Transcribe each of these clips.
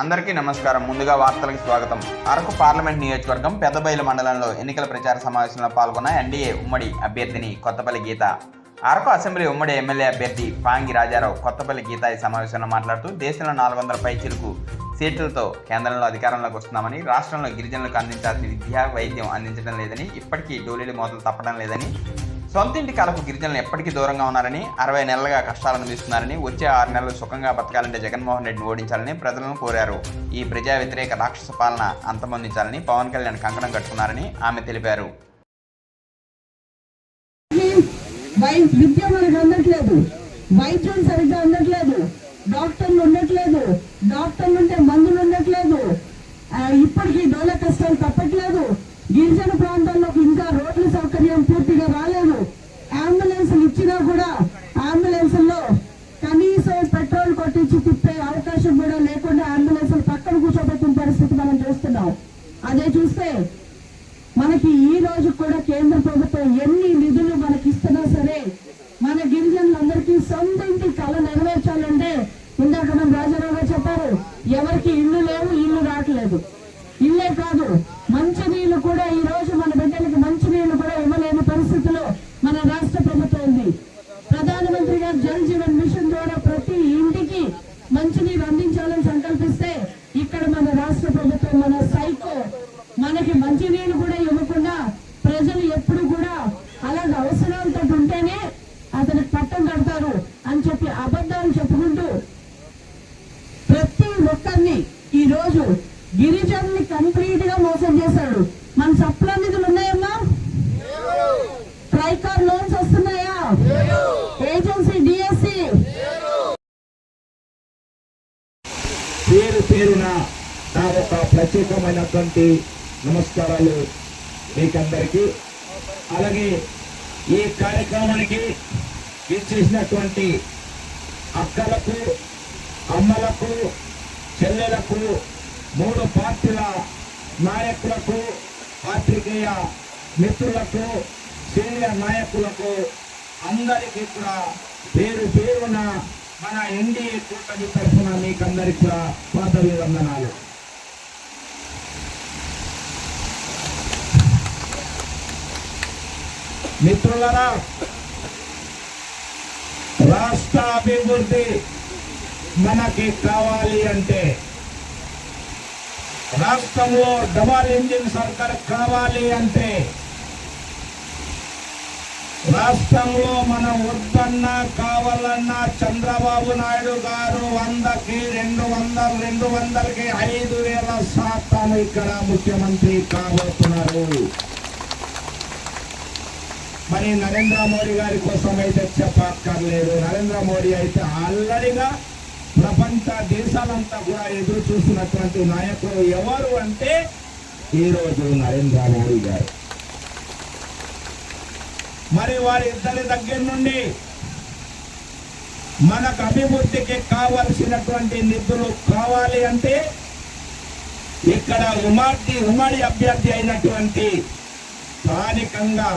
అందరికీ నమస్కారం. ముందుగా వార్తలకు స్వాగతం. అరకు పార్లమెంట్ నియోజకవర్గం పెద్దబయలు మండలంలో ఎన్నికల ప్రచార సమావేశంలో పాల్గొన్న ఎన్డీఏ ఉమ్మడి అభ్యర్థిని కొత్తపల్లి గీత. అరకు అసెంబ్లీ ఉమ్మడి ఎమ్మెల్యే అభ్యర్థి పాంగి రాజారావు కొత్తపల్లి గీత ఈ సమావేశంలో మాట్లాడుతూ దేశంలో నాలుగు వందల పైచిలకు సీట్లతో కేంద్రంలో అధికారంలోకి వస్తున్నామని రాష్ట్రంలో గిరిజనులకు అందించాల్సిన విద్య వైద్యం అందించడం లేదని ఇప్పటికీ డోలీలు మొదలు తప్పడం లేదని సొంతింటి కలకు గిరిజనులు ఎప్పటికీ దూరంగా ఉన్నారని అరవై నెలలుగా కష్టాలు అందిస్తున్నారని వచ్చే ఆరు నెలలు సుఖంగా బతకాలంటే జగన్మోహన్ రెడ్డిని ఓడించాలని ప్రజలను కోరారు. ఈ ప్రజా వ్యతిరేక రాక్షస పాలన అంతమొందించాలని పవన్ కళ్యాణ్ కంకణం కట్టుకున్నారని ఆమె తెలిపారు. విద్య మనకు అందట్లేదు. వైద్యం సరిగ్గా అందట్లేదు. డాక్టర్లు ఉండట్లేదు. డాక్టర్లు ఉంటే మందులు ఉండట్లేదు. ఇప్పటికీ డోల కష్టాలు తప్పట్లేదు. గిరిజన ప్రాంతాల్లోకి ఇంకా రోడ్ల సౌకర్యం పూర్తిగా రాలేదు. అవకాశం కూడా లేకుండా అంబులెన్సులు పక్కన కూర్చోబెట్టిన పరిస్థితి మనం చూస్తున్నాం. అదే చూస్తే మనకి ఈ రోజు కూడా కేంద్ర ప్రభుత్వం ఎన్ని నిధులు మనకి ఇస్తున్నా సరే మన గిరిజనులందరికీ సొంత ఇంటి కళ నెరవేర్చాలంటే ఇందాక మనం రాజారావు గారు చెప్పారు ఎవరికి ఇల్లు లేవు ఇల్లు రావట్లేదు. ఇల్లే కాదు మంచి నీళ్ళు కూడా ఈ రోజు మన బిడ్డలకి మంచి నీళ్ళు కూడా ఇవ్వలేని పరిస్థితిలో మన రాష్ట్ర ప్రభుత్వం ఉంది. ప్రధానమంత్రి గారు జల్ జీవన్ మిషన్ ఇక్కడ మన రాష్ట్ర ప్రభుత్వం మన సైకో మనకి మంచినీళ్ళు పేరున నా యొక్క ప్రత్యేకమైనటువంటి నమస్కారాలు మీకందరికీ. అలాగే ఈ కార్యక్రమానికి ఇచ్చేసినటువంటి అక్కలకు అమ్మలకు చెల్లెలకు మూడు పార్టీల నాయకులకు పాత్రికేయ మిత్రులకు సీనియర్ నాయకులకు అందరికీ కూడా పేరు పేరున మన ఎన్డీఏ కూటమి తరఫున మీకందరికి కూడా పాదవివందనాలు మిత్రులరా రాష్ట్ర అభివృద్ధి మనకి కావాలి అంటే రాష్ట్రంలో డబల్ ఇంజిన్ సర్కార్ కావాలి అంటే రాష్ట్రంలో మనం వద్దన్నా కావాలన్నా చంద్రబాబు నాయుడు గారు వందకి రెండు వందలు రెండు వందలకి ఐదు వేల శాతం ఇక్కడ ముఖ్యమంత్రి కాబోతున్నారు. మరి నరేంద్ర మోడీ గారి కోసం అయితే చెప్పక్కర్లేదు. నరేంద్ర మోడీ అయితే ఆల్రెడీగా ప్రపంచ దేశాలంతా కూడా ఎదురు చూస్తున్నటువంటి నాయకులు ఎవరు అంటే ఈరోజు నరేంద్ర మోడీ గారు. మరి వారి ఇద్దరి దగ్గర నుండి మనకు అభివృద్ధికి కావలసినటువంటి నిధులు కావాలి అంటే ఇక్కడ ఉమాటి ఉమ్మడి అభ్యర్థి అయినటువంటి స్థానికంగా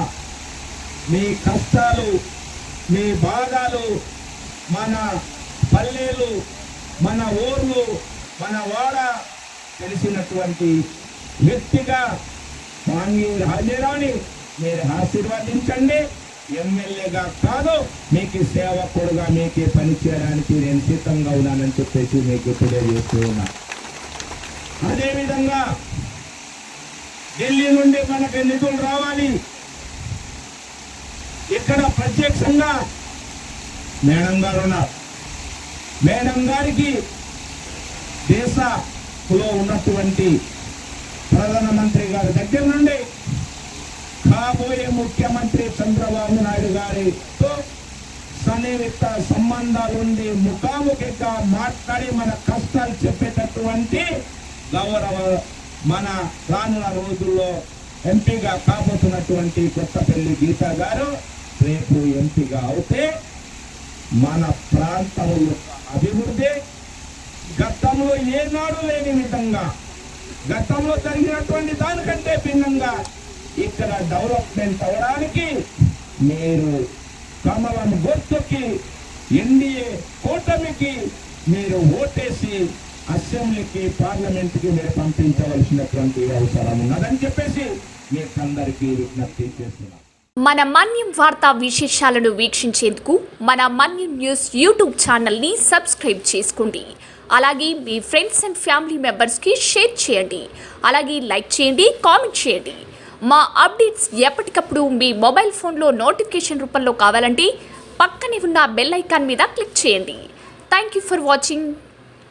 మీ కష్టాలు మీ బాధలు మన పల్లెలు మన ఊర్లు మన వాడ తెలిసినటువంటి వ్యక్తిగా స్వామి రాజీరాణి మీరు ఆశీర్వదించండి. ఎమ్మెల్యేగా కాదు మీకు సేవకుడుగా మీకు పని చేయడానికి నేను సిద్ధంగా ఉన్నానని చెప్పేసి మీకు తెలియజేస్తూ ఉన్నా. అదేవిధంగా ఢిల్లీ నుండి మనకి నిధులు రావాలి. ఇక్కడ ప్రత్యక్షంగా మేడం గారు ఉన్నారు. మేడం గారికి దేశంలో ఉన్నటువంటి ప్రధానమంత్రి గారి దగ్గర నుండి కాబోయే ముఖ్యమంత్రి చంద్రబాబు నాయుడు గారితో సన్నిహిత సంబంధాలుండి ముఖాముఖిగా మాట్లాడి మన కష్టాలు చెప్పేటటువంటి గౌరవ మన రానున్న రోజుల్లో ఎంపీగా కాబోతున్నటువంటి కొత్తపల్లి గీత గారు రేపు ఎంపీగా అవుతే మన ప్రాంతం యొక్క అభివృద్ధి గతంలో ఏనాడు లేని విధంగా గతంలో జరిగినటువంటి దానికంటే భిన్నంగా ఇక్కడ డెవలప్మెంట్ అవడానికి మీరు కమలం గుర్తుకి ఎన్డీఏ కూటమికి మీరు ఓటేసి అసెంబ్లీకి పార్లమెంట్కి మీరు పంపించవలసినటువంటి అవసరం ఉన్నదని చెప్పేసి మీకు అందరికీ విజ్ఞప్తి చేస్తున్నాను. మన మన్యం వార్తా విశేషాలను వీక్షించేందుకు మన మన్యం న్యూస్ యూట్యూబ్ ఛానల్ని సబ్స్క్రైబ్ చేసుకోండి. అలాగే మీ ఫ్రెండ్స్ అండ్ ఫ్యామిలీ మెంబర్స్కి షేర్ చేయండి. అలాగే లైక్ చేయండి కామెంట్ చేయండి. మా అప్డేట్స్ ఎప్పటికప్పుడు మీ మొబైల్ ఫోన్లో నోటిఫికేషన్ రూపంలో కావాలంటే పక్కనే ఉన్న బెల్ ఐకాన్ మీద క్లిక్ చేయండి. Thank you for watching